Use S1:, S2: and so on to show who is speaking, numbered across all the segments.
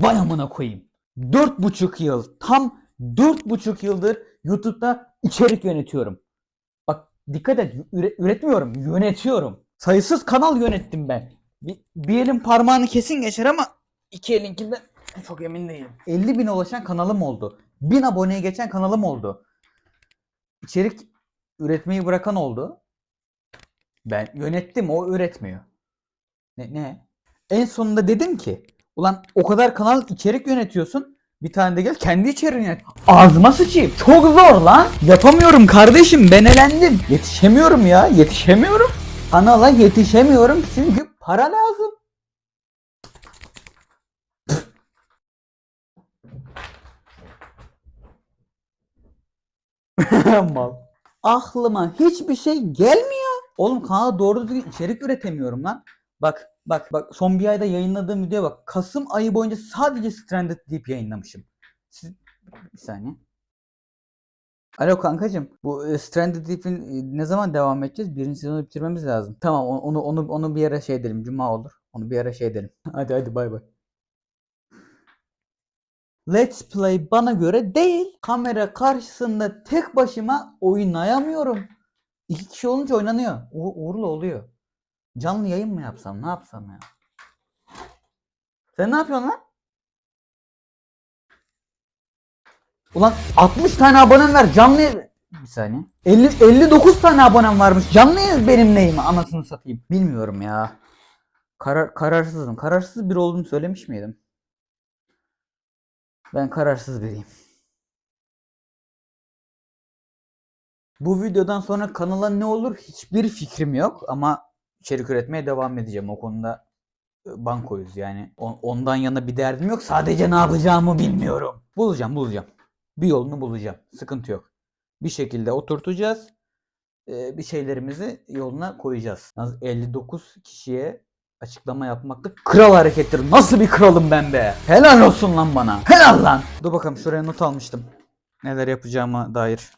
S1: Vay amına koyayım. Dört buçuk yıl, tam dört buçuk yıldır YouTube'da içerik yönetiyorum. Bak dikkat et, üre- üretmiyorum, yönetiyorum. Sayısız kanal yönettim ben. Bir, bir elin parmağını kesin geçer ama iki elinkinden çok emin değilim. 50 bin ulaşan kanalım oldu. 1000 aboneye geçen kanalım oldu. İçerik üretmeyi bırakan oldu. Ben yönettim, o üretmiyor. Ne, ne? En sonunda dedim ki ulan o kadar kanal içerik yönetiyorsun. Bir tane de gel kendi içeriğini yönet. Ağzıma sıçayım. Çok zor lan. Yapamıyorum kardeşim. Ben elendim. Yetişemiyorum ya. Yetişemiyorum. Kanala yetişemiyorum çünkü para lazım. Mal. Aklıma hiçbir şey gelmiyor. Oğlum kanala doğru düzgün içerik üretemiyorum lan. Bak bak bak son bir ayda yayınladığım videoya bak. Kasım ayı boyunca sadece Stranded Deep yayınlamışım. Siz... Bir saniye. Alo kankacım. Bu e, Stranded Deep'in e, ne zaman devam edeceğiz? Birinci sezonu bitirmemiz lazım. Tamam onu onu onu bir ara şey edelim. Cuma olur. Onu bir ara şey edelim. Hadi hadi bay bay. Let's Play bana göre değil. Kamera karşısında tek başıma oynayamıyorum. İki kişi olunca oynanıyor. U uğurlu oluyor. Canlı yayın mı yapsam? Ne yapsam ya? Sen ne yapıyorsun lan? Ulan 60 tane abonem var. Canlı bir saniye. 50 59 tane abonem varmış. Canlı benim neyim anasını satayım. Bilmiyorum ya. Karar kararsızım. Kararsız bir olduğumu söylemiş miydim? Ben kararsız biriyim. Bu videodan sonra kanala ne olur hiçbir fikrim yok ama içerik üretmeye devam edeceğim. O konuda e, bankoyuz yani. Ondan yana bir derdim yok. Sadece ne yapacağımı bilmiyorum. Bulacağım, bulacağım. Bir yolunu bulacağım. Sıkıntı yok. Bir şekilde oturtacağız. e, Bir şeylerimizi yoluna koyacağız. Yalnız 59 kişiye açıklama yapmakta kral harekettir. Nasıl bir kralım ben be? Helal olsun lan bana. Helal lan. Dur bakalım şuraya not almıştım. Neler yapacağıma dair.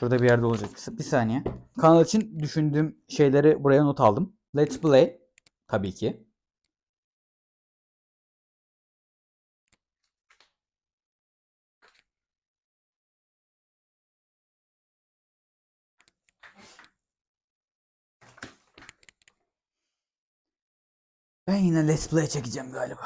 S1: Şurada bir yerde olacak. Bir saniye. Kanal için düşündüğüm şeyleri buraya not aldım. Let's play. Tabii ki. Ben yine Let's Play çekeceğim galiba.